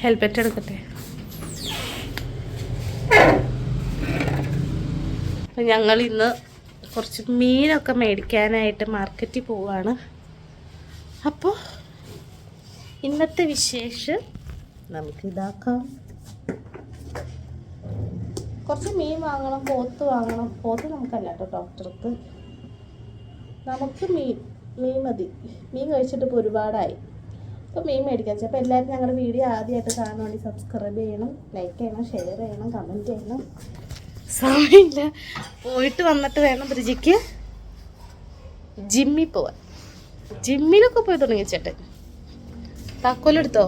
Helmet എടുക്കട്ടെ. ഞങ്ങൾ ഇന്ന് കുറച്ച് മീനൊക്കെ മേടിക്കാനായിട്ട് മാർക്കറ്റിൽ പോവാണ്. അപ്പോൾ ഇന്നത്തെ വിശേഷം നമുക്ക് ഇതാക്കാം. കുറച്ച് മീൻ വാങ്ങണം പോത്ത് വാങ്ങണം. പോത്ത് നമുക്കല്ല കേട്ടോ ഡോക്ടർക്ക് നമുക്ക് മീൻ മീൻ മതി. മീൻ കഴിച്ചിട്ട് ഇപ്പോൾ ഒരുപാടായി. അപ്പോൾ മീൻ മേടിക്കാൻ വെച്ചാൽ അപ്പോൾ എല്ലാവരും ഞങ്ങളുടെ വീഡിയോ ആദ്യമായിട്ട് കാണാൻ വേണ്ടി സബ്സ്ക്രൈബ് ചെയ്യണം ലൈക്ക് ചെയ്യണം ഷെയർ ചെയ്യണം കമന്റ് ചെയ്യണം. സമയമില്ല പോയിട്ട് വന്നിട്ട് വേണം ബ്രിജിക്ക് ജിമ്മിൽ പോവാൻ. ജിമ്മിലൊക്കെ പോയി തുടങ്ങി ചേട്ടൻ? താക്കോലെടുത്തോ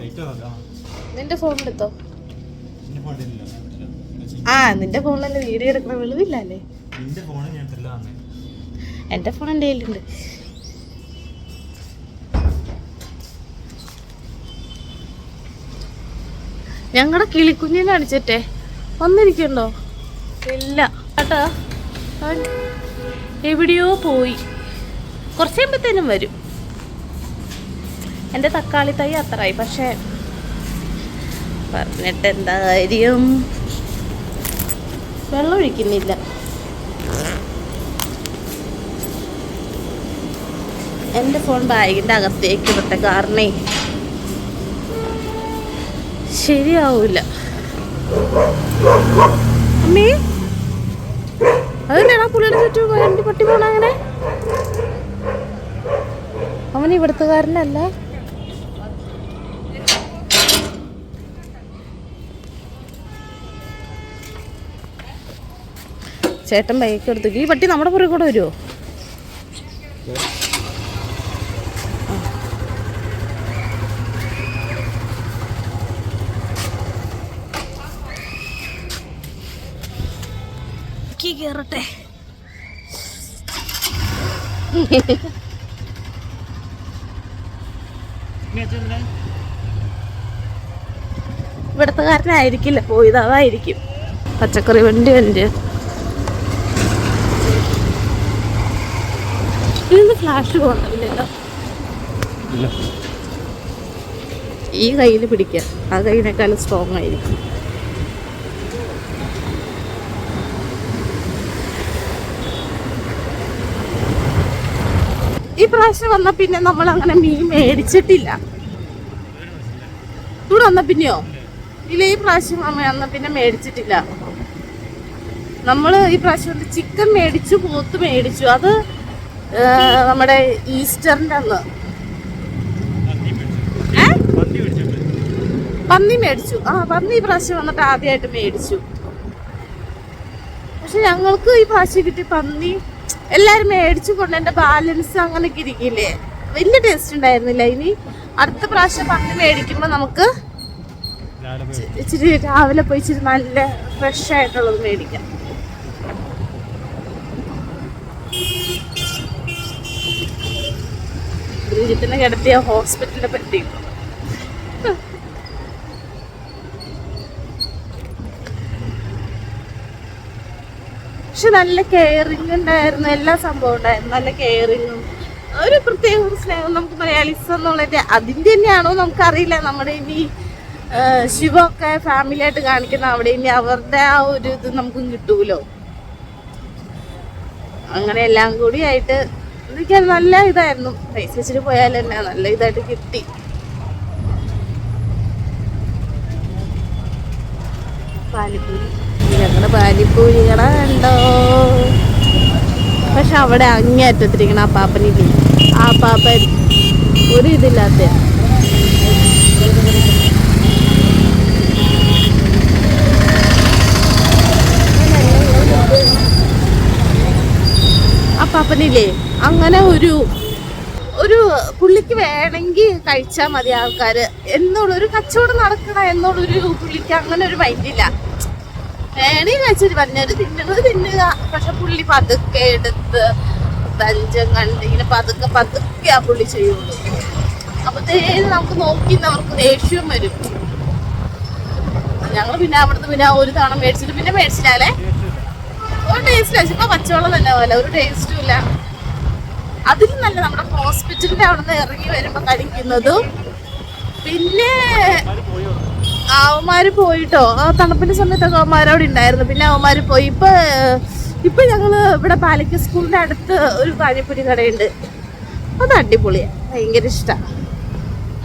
നിന്റെ ഫോൺ എടുത്തോ? ആ നിന്റെ ഫോണിലല്ലേ വീഡിയോ എടുക്കണ വെളിവില്ല അല്ലേ? എന്റെ ഫോൺ എന്റെ കയ്യിലുണ്ട്. ഞങ്ങളുടെ കിളിക്കുഞ്ഞിനെ അടിച്ചിട്ടെ. വന്നിരിക്കണ്ടോ ഇല്ല. കേട്ടോ അവൻ എവിടെയോ പോയി. കുറച്ച് വരും. എന്റെ തക്കാളി തൈ അത്രയായി പക്ഷേ പറഞ്ഞിട്ട് എന്താ കാര്യം? വെള്ളം ഒഴിക്കുന്നില്ല. എന്റെ ഫോൺ ബാഗിന്റെ അകത്തേക്ക് വിട്ട കാരണേ. ശരിയാവൂല. അമ്മേ അതെന്താണാ പുള്ളിയുടെ ചുറ്റും വണ്ടി പട്ടി പോണ അങ്ങനെ? അവൻ ഇവിടുത്തുകാരനല്ല. ചേട്ടൻ ബൈക്ക് എടുത്തു. ഈ പട്ടി നമ്മുടെ പുറകെ കൂടെ വരുമോ ഇവിടത്തുകാരനായിരിക്കില്ല. പോയത് അതായിരിക്കും പച്ചക്കറി വണ്ടി വണ്ടി. ഫ്ലാഷ് പോകുന്നില്ലല്ലോ ഈ കയ്യിൽ പിടിക്കാം. ആ കയ്യിനേക്കാളും സ്ട്രോങ് ആയിരിക്കും. പ്രാവശ്യം വന്ന പിന്നെ നമ്മൾ അങ്ങനെ മീൻ മേടിച്ചിട്ടില്ല. ഇവിടെ വന്ന പിന്നെയോ? ഇല്ല ഈ പ്രാവശ്യം അമ്മ വന്ന പിന്നെ മേടിച്ചിട്ടില്ല. നമ്മൾ ഈ പ്രാവശ്യം ചിക്കൻ മേടിച്ചു പോത്ത് മേടിച്ചു. അത് നമ്മുടെ ഈസ്റ്ററിന്റെ അന്ന്. പന്നി മേടിച്ചു. ആ പന്നി പ്രാവശ്യം വന്നിട്ട് ആദ്യമായിട്ട് മേടിച്ചു. പക്ഷെ ഞങ്ങൾക്ക് ഈ പ്രാവശ്യം കിട്ടി പന്നി എല്ലാരും മേടിച്ചു കൊണ്ട് എന്റെ ബാലൻസ് അങ്ങനെയൊക്കെ ഇരിക്കില്ലേ വലിയ ടേസ്റ്റ് ഉണ്ടായിരുന്നില്ല. ഇനി അടുത്ത പ്രാവശ്യം പന്നി മേടിക്കുമ്പോൾ നമുക്ക് ഇച്ചിരി രാവിലെ പോയി ഇച്ചിരി നല്ല ഫ്രഷ് ആയിട്ടുള്ളത് മേടിക്കാം. ബ്രിജിത്തിനെ കിടത്തിയ ഹോസ്പിറ്റലിനെ പറ്റി. പക്ഷെ നല്ല കെയറിങ് ഉണ്ടായിരുന്നു എല്ലാ സംഭവം ഉണ്ടായിരുന്നു. നല്ല കെയറിങ്ങും ഒരു പ്രത്യേക സ്നേഹം നമുക്ക് മലയാളീസ് എന്നുള്ളത് അതിന്റെ തന്നെയാണോ നമുക്കറിയില്ല. നമ്മുടെ ഇനി ശിവമൊക്കെ ഫാമിലി ആയിട്ട് കാണിക്കുന്ന അവിടെ ഇനി അവരുടെ ആ ഒരു ഇത് നമുക്കും കിട്ടൂലോ? അങ്ങനെ എല്ലാം കൂടി ആയിട്ട് എനിക്ക് നല്ല ഇതായിരുന്നു. പൈസ വെച്ചിട്ട് പോയാൽ തന്നെ നല്ല ഇതായിട്ട് കിട്ടി. പാനിപ്പൂരി. ഞങ്ങളുടെ പാനിപ്പൂരി കട ഉണ്ടോ പക്ഷെ അവിടെ അങ്ങേറ്റത്തിരിക്കണ ആ പാപ്പനില്ലേ ആ പാപ്പൻ ഒരു ഇതില്ലാത്ത പാപ്പനില്ലേ അങ്ങനെ ഒരു ഒരു പുള്ളിക്ക് വേണമെങ്കിൽ കഴിച്ചാൽ മതി ആൾക്കാർ എന്നുള്ളൊരു കച്ചവടം നടക്കണ എന്നുള്ളൊരു പുള്ളിക്ക് അങ്ങനെ ഒരു മൈൻഡില്ല കഴിച്ചിട്ട് പറഞ്ഞത് തിന്നുന്നത് തിന്നുക. പക്ഷെ പുള്ളി പതുക്കെ എടുത്ത് തഞ്ചം കണ്ട് ഇങ്ങനെ പതുക്കെ പതുക്കെ ആ പുള്ളി ചെയ്യുള്ളൂ. അപ്പത്തേന് നമുക്ക് നോക്കി അവർക്ക് ദേഷ്യം വരും. ഞങ്ങൾ പിന്നെ അവിടുന്ന് പിന്നെ ഒരു തവണ മേടിച്ചിട്ട് പിന്നെ മേടിച്ചില്ലാലേ ഒരു ടേസ്റ്റ് ഇപ്പൊ പച്ചവെള്ളം തന്നെ പോലെ. ഒരു ടേസ്റ്റും ഇല്ല. അതിലും നല്ല നമ്മുടെ ഹോസ്പിറ്റലിന്റെ അവിടെ ഇറങ്ങി വരുമ്പോ കഴിക്കുന്നതും. പിന്നെ അവന്മാര് പോയിട്ടോ? ആ തണുപ്പിന്റെ സമയത്തൊക്കെ അവന്മാരവിടെ ഉണ്ടായിരുന്നു. പിന്നെ അവന്മാര് പോയി. ഇപ്പൊ ഇപ്പൊ ഞങ്ങൾ ഇവിടെ പാലിക്ക സ്കൂളിന്റെ അടുത്ത് ഒരു പാനിപ്പൂരി കടയുണ്ട്. അത് അടിപൊളിയാണ് ഭയങ്കര ഇഷ്ടമാണ്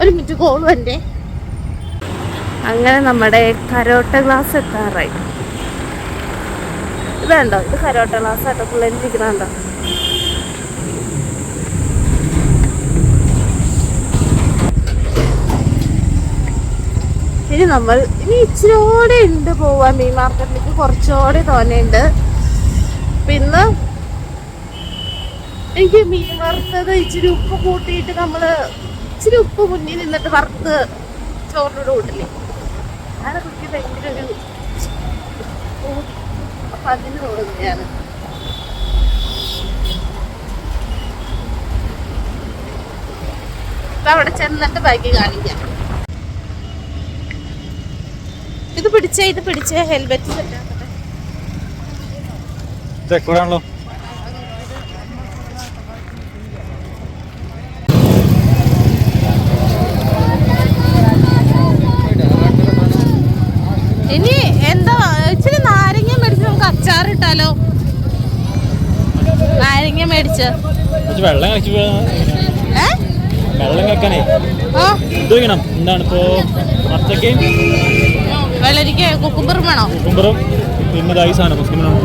ഒരു മിനിറ്റ് കോൾ വന്നെ അങ്ങനെ നമ്മുടെ കരോട്ട ഗ്ലാസ് എത്താറായി. ഇതാണ്ടോ ഇത് കരോട്ട ഗ്ലാസ് ആട്ടോ. പിള്ളേർ ഇരിക്കണുണ്ടോ ഇനി നമ്മൾ ഇനി ഇച്ചിരിയോടെ ഉണ്ട് പോവാൻ മീൻ മാർക്കറ്റിലേക്ക്. കുറച്ചുകൂടെ തോനെയുണ്ട് പിന്നെ എനിക്ക് മീൻ വറുത്തത് ഇച്ചിരി ഉപ്പ് കൂട്ടിയിട്ട് നമ്മൾ ഇച്ചിരി ഉപ്പ് മുന്നിൽ നിന്നിട്ട് വറുത്ത് ചോറിനോട് കൂട്ടില്ലേ അതൊക്കെ എനിക്ക് ഭയങ്കര ഒരു അപ്പൊ അതിന് തോന്നുകയാണ് അവിടെ ചെന്നിട്ട് ബാക്കി കാണിക്കാം. ഇത് പിടിച്ചേ ഇത് പിടിച്ചേ ഹെൽമെറ്റ് സെറ്റാക്കട്ടെ ഇനി എന്താ ഇച്ചിരി നാരങ്ങ മേടിച്ച് നമുക്ക് അച്ചാറിട്ടാലോ നാരങ്ങ മേടിച്ച്. വെള്ളം വെള്ളം ഇത് എന്താണ് ഇപ്പോ? മത്തക്കയും വെള്ളരിക്ക കുക്കുംബറും വേണോ? കുക്കുംബറും പിന്നെ ഇതായി സാധനം മുസ്ലിമിനാണ്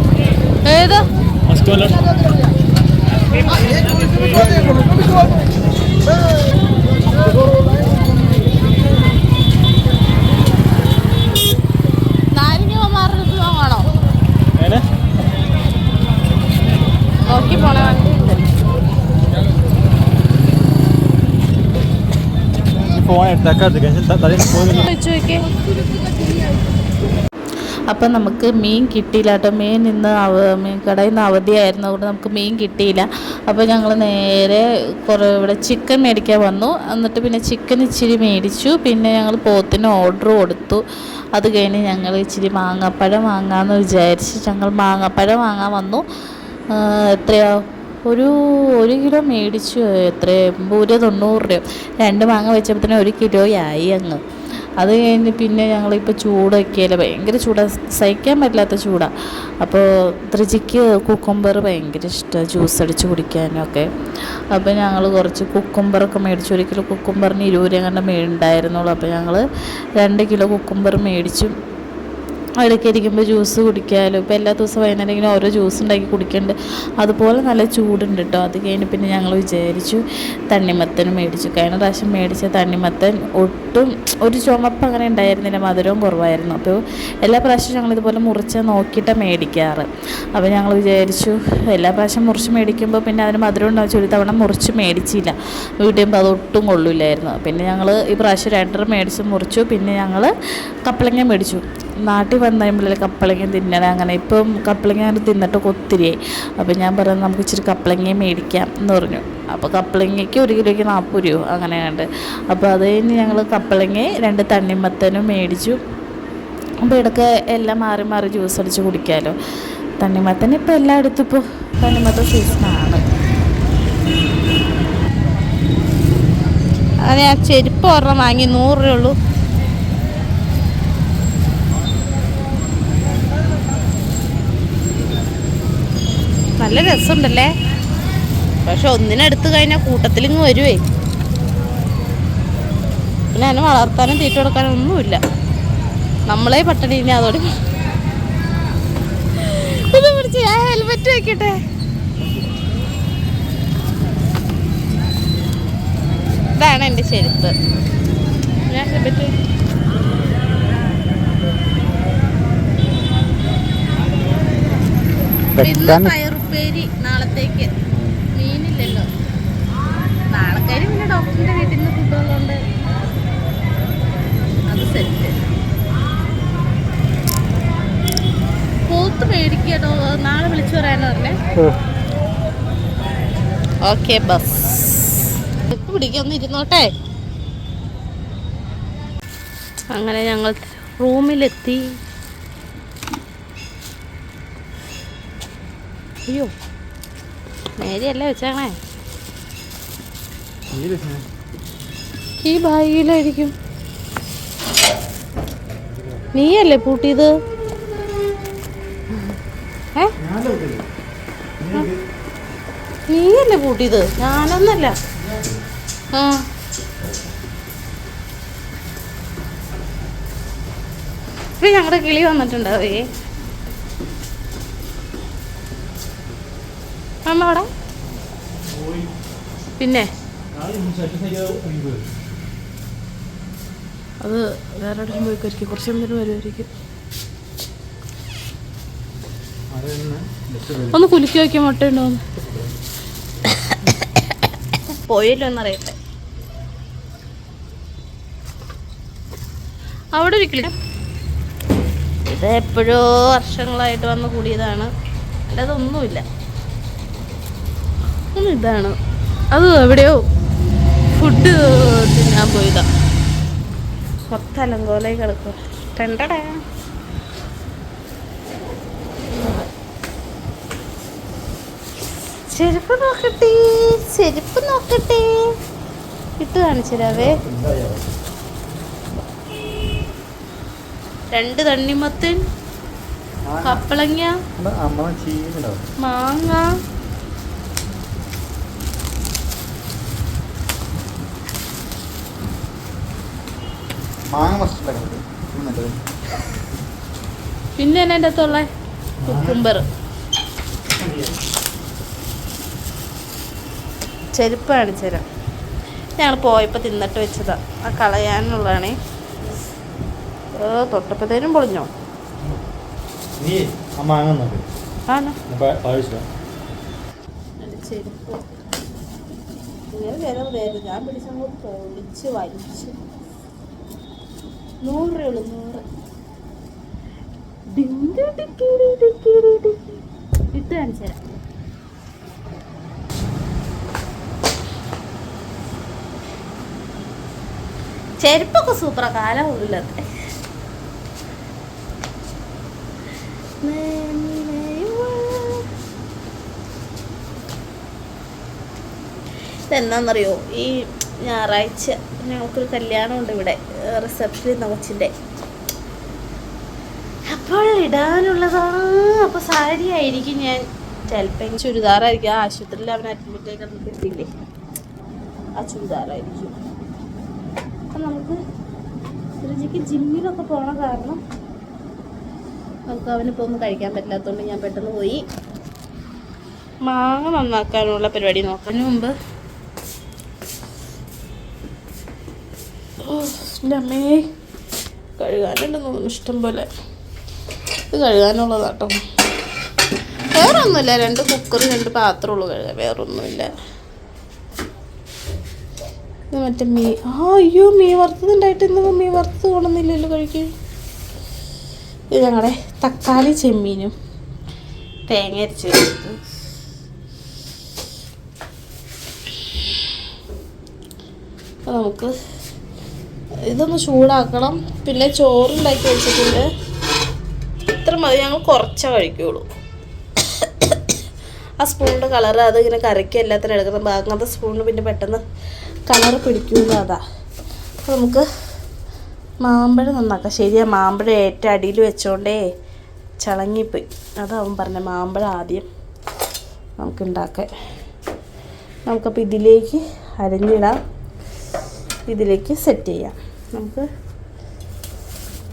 ഏത്? മസ്ക് വല്ല നാരങ്ങ മാറുന്നത് വാങ്ങണോ ഏനെ? നോക്കി പോണ ഫോൺ എടുത്താക്കാ പോകുന്നില്ല വെച്ച് നോക്കിയേ അപ്പം നമുക്ക് മീൻ കിട്ടിയില്ല കേട്ടോ. മീൻ ഇന്ന് മീൻ കടയിൽ നിന്ന് അവധിയായിരുന്നു. അതുകൊണ്ട് നമുക്ക് മീൻ കിട്ടിയില്ല. അപ്പോൾ ഞങ്ങൾ നേരെ കുറേ ഇവിടെ ചിക്കൻ മേടിക്കാൻ വന്നു. എന്നിട്ട് പിന്നെ ചിക്കൻ ഇച്ചിരി മേടിച്ചു. പിന്നെ ഞങ്ങൾ പോത്തിന് ഓർഡർ കൊടുത്തു. അത് കഴിഞ്ഞ് ഞങ്ങൾ ഇച്ചിരി മാങ്ങാപ്പഴം വാങ്ങാമെന്ന് വിചാരിച്ച് ഞങ്ങൾ മാങ്ങാപ്പഴം വാങ്ങാൻ വന്നു. എത്രയാ? ഒരു ഒരു കിലോ മേടിച്ചു. എത്ര എൺപത് രൂപ തൊണ്ണൂറ് രൂപ. രണ്ട് മാങ്ങ വെച്ചപ്പോൾ തന്നെ ഒരു കിലോയായി അങ്ങ്. അത് കഴിഞ്ഞ് പിന്നെ ഞങ്ങളിപ്പോൾ ചൂടൊക്കെയല്ലേ? ഭയങ്കര ചൂടാ. സഹിക്കാൻ പറ്റാത്ത ചൂടാണ് അപ്പോൾ ത്രിജിക്ക് കുക്കുംബർ ഭയങ്കര ഇഷ്ടമാണ് ജ്യൂസ് അടിച്ച് കുടിക്കാനൊക്കെ. അപ്പോൾ ഞങ്ങൾ കുറച്ച് കുക്കുംബറൊക്കെ മേടിച്ചു. ഒരു കിലോ കുക്കുംബറിന് ഇരുപത് രൂപ കണ്ട മേടുണ്ടായിരുന്നുള്ളൂ. അപ്പോൾ ഞങ്ങൾ രണ്ട് കിലോ കുക്കുംബർ മേടിച്ചു. ഇടയ്ക്ക് ഇരിക്കുമ്പോൾ ജ്യൂസ് കുടിക്കാമല്ലോ ഇപ്പോൾ എല്ലാ ദിവസവും വൈകുന്നേരം ഓരോ ജ്യൂസ് ഉണ്ടാക്കി കുടിക്കുന്നുണ്ട് അതുപോലെ നല്ല ചൂടുണ്ട് കേട്ടോ അത് കഴിഞ്ഞ് പിന്നെ ഞങ്ങൾ വിചാരിച്ചു തണ്ണിമത്തൻ മേടിച്ചു. കഴിഞ്ഞ പ്രാവശ്യം മേടിച്ച തണ്ണിമത്തൻ ഒട്ടും ഒരു ചുമപ്പ് അങ്ങനെ ഉണ്ടായിരുന്നില്ല. മധുരവും കുറവായിരുന്നു. അപ്പോൾ എല്ലാ പ്രാവശ്യവും ഞങ്ങൾ ഇതുപോലെ മുറിച്ച് നോക്കിയിട്ടാണ് മേടിക്കാറ്. അപ്പോൾ ഞങ്ങൾ വിചാരിച്ചു എല്ലാ പ്രാവശ്യം മുറിച്ച് മേടിക്കുമ്പോൾ പിന്നെ അതിന് മധുരം ഉണ്ടാവും ഒരു തവണ മുറിച്ച് മേടിച്ചില്ല. വീട്ടിൽ ചെയ്യുമ്പോൾ അത് ഒട്ടും കൊള്ളില്ലായിരുന്നു. പിന്നെ ഞങ്ങൾ ഈ പ്രാവശ്യം രണ്ടര മേടിച്ച് മുറിച്ചു. പിന്നെ ഞങ്ങൾ കപ്പളങ്ങ മേടിച്ചു. നാട്ടിൽ വന്നു കഴിയുമ്പോഴല്ലേ കപ്പളങ്ങ തിന്നണം അങ്ങനെ ഇപ്പം കപ്പളങ്ങ അങ്ങനെ തിന്നിട്ടൊക്കെ ഒത്തിരിയായി. അപ്പോൾ ഞാൻ പറഞ്ഞു നമുക്ക് ഇച്ചിരി കപ്പളങ്ങയും മേടിക്കാം എന്ന് പറഞ്ഞു. അപ്പോൾ കപ്പളങ്ങയ്ക്ക് ഒരു കിലോയ്ക്ക് നാൽപ്പത് രൂപ അങ്ങനെ കണ്ട് അപ്പോൾ അത് കഴിഞ്ഞ് ഞങ്ങൾ കപ്പളങ്ങ രണ്ട് തണ്ണിമത്തനും മേടിച്ചു. അപ്പോൾ ഇടയ്ക്ക് എല്ലാം മാറി മാറി ജ്യൂസ് അടിച്ച് കുടിക്കാമല്ലോ തണ്ണിമത്തൻ ഇപ്പോൾ എല്ലായിടത്തും ഇപ്പോൾ തണ്ണിമത്തൻ സീസണാണ് അങ്ങനെ ആ ചെരുപ്പ് ഒരെണ്ണം വാങ്ങി നൂറ് രൂപ ഉള്ളൂ. നല്ല രസമുണ്ടല്ലേ? പക്ഷെ ഒന്നിനെടുത്ത് കഴിഞ്ഞാൽ കൂട്ടത്തിലിങ്ങ് വരുവേ. പിന്നെ അതിനെ വളർത്താനും തീറ്റ കൊടുക്കാനും ഒന്നുമില്ല നമ്മളെ പട്ടണി ഇനി അതോടെ ഇത് പിടിച്ച് ഞാൻ ഹെൽമെറ്റ് വെക്കട്ടെ. ഇതാണ് എന്റെ ചെരുപ്പ്. ഞാൻ ഹെൽമെറ്റ് പിന്നെ പയറുപ്പേരി നാളത്തേക്ക്. മീനില്ലല്ലോ. നാളെക്കാരി പിന്നെ ഡോക്ടറിന്റെ വീട്ടിൽ നിന്ന് ഫുഡുള്ളതുകൊണ്ട് അത് സെറ്റ് പോത്ത് മേടിക്കട്ടോ നാളെ വിളിച്ചു പറയാനോ പറഞ്ഞേ? Okay bus. പിടിക്കാൻ ഒന്ന് ഇരുന്നോട്ടെ. അങ്ങനെ ഞങ്ങൾ റൂമിലെത്തി. അയ്യോ. നേരെയല്ല വെച്ചാണേ ഈ ബാഗിലായിരിക്കും. നീയല്ലേ പൂട്ടിയത്? ഏ? നീയല്ലേ പൂട്ടിയത്? ഞാനൊന്നല്ല. ആ. ഇപ്പൊ ഞങ്ങളുടെ കിളി വന്നിട്ടുണ്ടാവേ. അമ്മ അവിടെ പിന്നെ? അത് വേറെ എവിടെയും പോയിക്കായിരിക്കും. കുറച്ച് നേരം വരുമായിരിക്കും ഒന്ന് കുലുക്കി വയ്ക്കാൻ മുട്ട ഉണ്ടോന്ന്. പോയല്ലോ എന്നറിയട്ടെ അവിടെ ഒരു കിളി ഇത് എപ്പോഴോ വർഷങ്ങളായിട്ട് വന്ന് കൂടിയതാണ്. അല്ലാതെ ഒന്നുമില്ല. ഒന്ന് ഇതാണ്. അത് എവിടെയോ ഫുഡ് തിന്നാൻ പോയതാ. മൊത്തം അലങ്കോലായി കിടക്കുക കണ്ടടാ ചെരുപ്പ് നോക്കട്ടെ ചെരുപ്പ് നോക്കട്ടെ. ഇട്ട് കാണിച്ചരാവേ രണ്ട് തണ്ണിമത്തൻ കപ്പളങ്ങ അമ്മ പിന്നെ എന്റെ എന്റെ അകത്തുള്ള കുക്കുംബർ. ചെരുപ്പ് കാണിച്ചുതരാം ഞങ്ങൾ പോയപ്പോൾ തിന്നിട്ട് വെച്ചതാ. ആ കളയാനുള്ളതാണേ. ഓ തൊട്ടപ്പത്തേനും പൊളിഞ്ഞോ? ആണോ? ചെരുപ്പ്. ഇങ്ങനെ വില വേറെ ഞാൻ പിടിച്ചങ്ങോട്ട് പൊളിച്ച് വലിച്ചു. ചെരുപ്പൊക്കെ സൂപ്പറാ കാലം ഉള്ളത് ഇതെന്നാന്നറിയോ? ഈ ഞായറാഴ്ച ഞങ്ങൾക്കൊരു കല്യാണമുണ്ട് ഇവിടെ റിസപ്ഷനിൽ എന്ന അപ്പോൾ ഇടാനുള്ളതാണ്. അപ്പോൾ സാരി ആയിരിക്കും ഞാൻ. ചിലപ്പോൾ ചുരിദാറായിരിക്കും. ആ ആശുപത്രിയിൽ അവൻ അഡ്മിറ്റ് ആയി കിട്ടിയില്ലേ? ആ ചുരിദാറായിരിക്കും. അപ്പം നമുക്ക് ശ്രീജിക്ക് ജിമ്മിലൊക്കെ പോണ കാരണം നമുക്ക് അവനിപ്പോൾ ഒന്നും കഴിക്കാൻ പറ്റില്ലാത്തതുകൊണ്ട് ഞാൻ പെട്ടെന്ന് പോയി. മാങ്ങ നന്നാക്കാനുള്ള പരിപാടി നോക്കാൻ. മുമ്പ് എന്റെ അമ്മേ കഴുകാനുണ്ടെന്ന് തോന്നുന്നു ഇഷ്ടം പോലെ. ഇത് കഴുകാനുള്ളതാട്ടോ. വേറെ ഒന്നുമില്ല രണ്ട് കുക്കറും രണ്ട് പാത്രമുള്ളൂ കഴുകാൻ. വേറെ ഒന്നുമില്ല ഇത് മറ്റേ മീ ആ അയ്യോ മീ വറുത്തതുണ്ടായിട്ട് ഇന്ന് മീ വറുത്തത് കൊണ്ടുവന്നില്ലല്ലോ കഴിക്കാൻ ഇത് ഞങ്ങളുടെ തക്കാളി ചെമ്മീനും തേങ്ങ അരച്ച് അപ്പോൾ നമുക്ക് ഇതൊന്ന് ചൂടാക്കണം. പിന്നെ ചോറുണ്ടാക്കി വെച്ചിട്ടുണ്ട്. ഇത്ര മതി ഞങ്ങൾ കുറച്ചേ കഴിക്കുള്ളൂ. ആ സ്പൂണിന്റെ കളർ അത് ഇങ്ങനെ കറിക്ക് എല്ലാത്തിനും എടുക്കുന്ന അങ്ങനത്തെ സ്പൂണിന് പിന്നെ പെട്ടെന്ന് കളർ പിടിക്കില്ല അതാ. അപ്പോൾ നമുക്ക് മാമ്പഴം നന്നാക്കാം. ശരിയാ മാമ്പഴം ഏറ്റവും അടിയിൽ വെച്ചോണ്ടേ ചളങ്ങിപ്പോയി. അതാവും പറഞ്ഞ മാമ്പഴം ആദ്യം നമുക്ക് ഉണ്ടാക്കാൻ നമുക്കപ്പോൾ ഇതിലേക്ക് അരിഞ്ഞിടാം. ഇതിലേക്ക് സെറ്റ് ചെയ്യാം. നമുക്ക്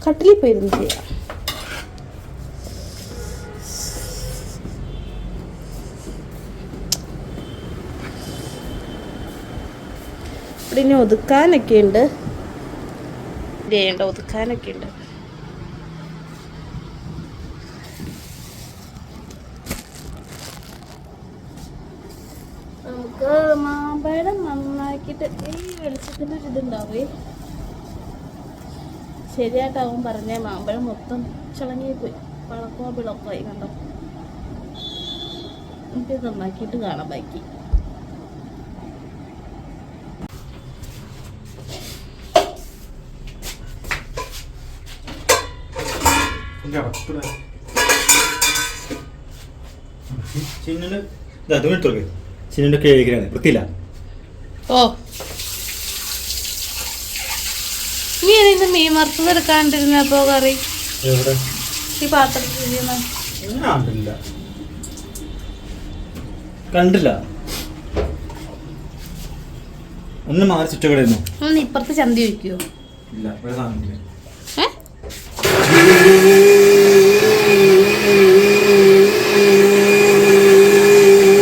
കട്ടിലിൽ പേരും ചെയ്യാം. ഇവിടെ ഇനി ഒതുക്കാനൊക്കെ ഉണ്ട് ചെയ്യണ്ട ഒതുക്കാനൊക്കെ ഉണ്ട് നമുക്ക് മാമ്പഴം നന്നാക്കിയിട്ട് ഈ വെളിച്ചത്തിന്റെ ഒരു ഇതുണ്ടാവേ. ശരിയായിട്ടാവും പറഞ്ഞേ മാമ്പഴം മൊത്തം ചിളങ്ങിപ്പോയി. പോയി പളക്കോ കണ്ടോ? എനിക്ക് നന്നാക്കിയിട്ട് കാണാം ബാക്കി. ചിന്നിന് അതും എടുത്തോളൂ ചിന്നിന്റെ കേൾക്കുകയാണ് വൃത്തിയില്ല. ഓ. നീ ഇന്ന് മീൻ വറുത്തത് എടുക്കാണ്ടിരുന്നപ്പോ കറി? എവിടെ? ഈ പാത്രത്തിൽ കണ്ടില്ല. കണ്ടില്ല. ഒന്ന് മാറി ചുറ്റക്കടയിരുന്നു ഒന്ന് ഇപ്പുറത്ത് ചന്തി വയ്ക്കുവോ ഇല്ല ഇവിടെ സാധനമില്ല ഏ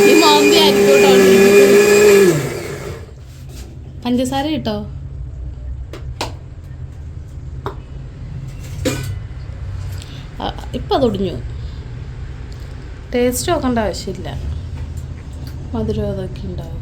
ഈ മോന്തി ആയിരിക്കോട്ടോ പഞ്ചസാര കിട്ടോ. ഇപ്പം അതൊടിഞ്ഞു ടേസ്റ്റ് നോക്കേണ്ട ആവശ്യമില്ല. മധുരം അതൊക്കെ ഉണ്ടാവും.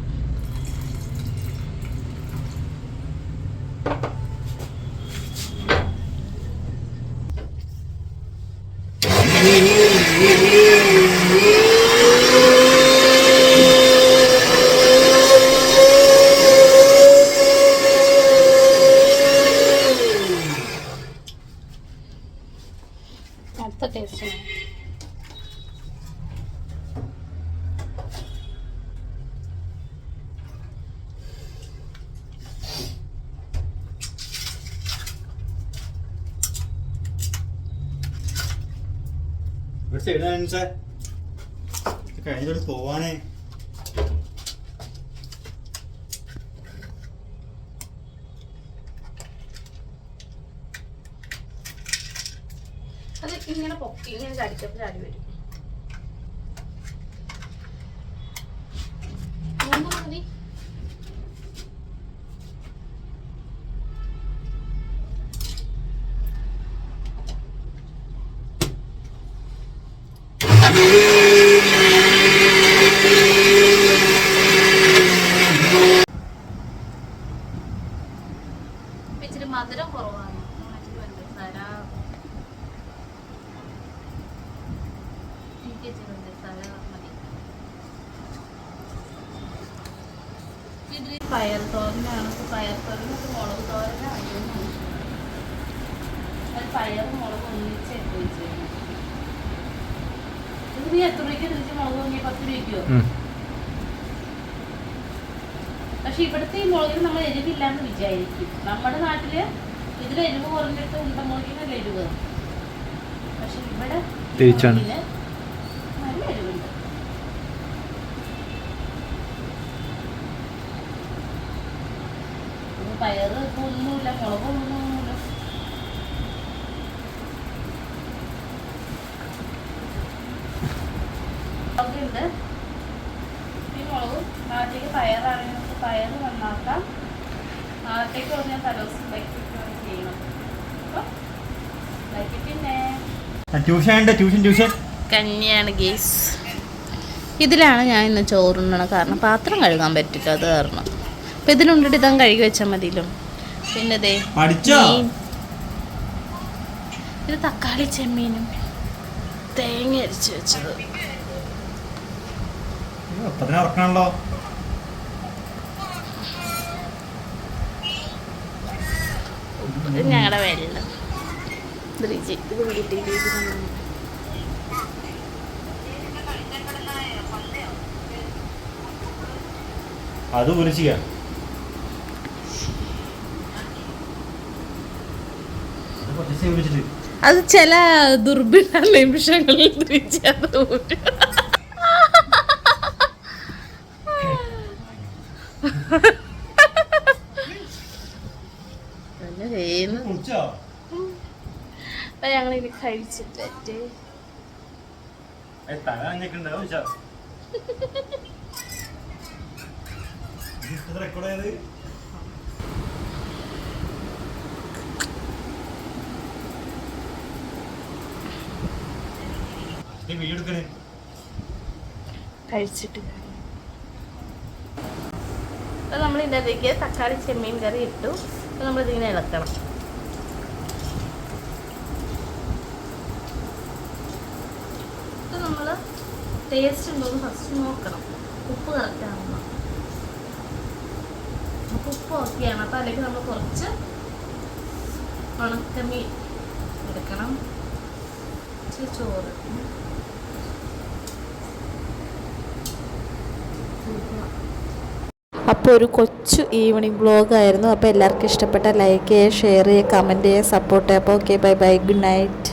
ഇവിടെ സൈഡ് കാണിച്ചാ. കഴിഞ്ഞോട് പോവാനേ അത് ഇങ്ങനെ പൊക്കി ഇങ്ങനെ ചാടിക്കപ്പോൾ ചാടി വരും മൂന്ന് മതി ഇച്ചിരി മധുരം കുറവാണ്. പഞ്ചസാര എനിക്ക് പഞ്ചസാര മതി. ഇതിൽ പയർ തോരനാണ്. പയർ തോരനൊക്കെ മുളക് തോരനാണ് അത് പയർ മുളക് ഒന്നിച്ച് വെച്ച് ഇത് നീ എത്ര രൂപയ്ക്ക് മുളക് വാങ്ങിയ? പത്ത് രൂപയ്ക്കോ? പക്ഷെ ഇവിടുത്തെ ഈ മുളകിന് നമ്മൾ എരിവില്ല എന്ന് വിചാരിക്കും നമ്മുടെ നാട്ടിൽ ഇതിൽ എരിവ് കുറഞ്ഞിട്ട് ഉണ്ടമുളകിനല്ല എരിവ് പക്ഷെ ഇവിടെ തിരിച്ചാണ്. മുളകിന് നല്ല എരിവുണ്ട് ഇപ്പൊ പയറ് ഇപ്പൊ ഒന്നുമില്ല മുളകൊന്നുമില്ല മുളകുണ്ട് ഈ മുളകും നാട്ടിലേക്ക് പയറാണെങ്കിൽ നമുക്ക് പയറ് നന്നാക്കാം നാളത്തേക്ക് പറഞ്ഞാൽ തലവസം ഉണ്ടാക്കി ചെയ്യണം അപ്പം ഉണ്ടാക്കി പിന്നെ ട്യൂഷൻ ഉണ്ട് ട്യൂഷൻ ട്യൂഷൻ. കഞ്ഞിയാണ് ഗേസ്. ഇതിലാണ് ഞാൻ ഇന്ന് ചോറുണ്ണണം കാരണം. പാത്രം കഴുകാൻ പറ്റില്ല അത് കാരണം. അപ്പം ഇതിലുണ്ടിട്ട് ഇതാ കഴുകി വെച്ചാൽ മതിയല്ലോ. പിന്നെ ദേ? മീൻ. ഇത് തക്കാളി ചെമ്മീനും തേങ്ങ അരിച്ച് വെച്ചത്. ഉറക്കണല്ലോ ഞങ്ങളുടെ വെള്ളം. വീട്ടിൽ അത് ഉരച്ചിക്ക അത് ചില ദുർബിണ നിമിഷങ്ങളിൽ ഊരും. നല്ല വേന്ന് കുടിച്ചോ അപ്പൊ ഞങ്ങൾ ഇത് കഴിച്ചിട്ട് തല അഞ്ഞൊക്കെണ്ടാവും ചോദിച്ചാ റെക്കോർഡ് ചെയ്ത് നീ വീഡിയോ എടുക്കണേ. കഴിച്ചിട്ട് അപ്പൊ നമ്മൾ തക്കാളി ചെമ്മീൻ കറി ഇട്ടു. നമ്മളിതിങ്ങനെ ഇളക്കണം ഇത് നമ്മൾ ടേസ്റ്റ് ഉണ്ടോ എന്ന് ഫസ്റ്റ് നോക്കണം. ഉപ്പ് കറക്റ്റ് ആണോ അപ്പോൾ ഉപ്പ് ഓക്കെയാണ് അപ്പോൾ അല്ലെങ്കിൽ നമ്മൾ കുറച്ച് ഉണക്കമീൻ എടുക്കണം. ചോറ്. അപ്പോൾ ഒരു കൊച്ചു ഈവനിങ് ബ്ലോഗ് ആയിരുന്നു. അപ്പോൾ എല്ലാവർക്കും ഇഷ്ടപ്പെട്ട ലൈക്ക് ചെയ്യുക ഷെയർ ചെയ്യുക കമന്റ് ചെയ്യുക സപ്പോർട്ട് ചെയ്യുക അപ്പോൾ okay bye bye good night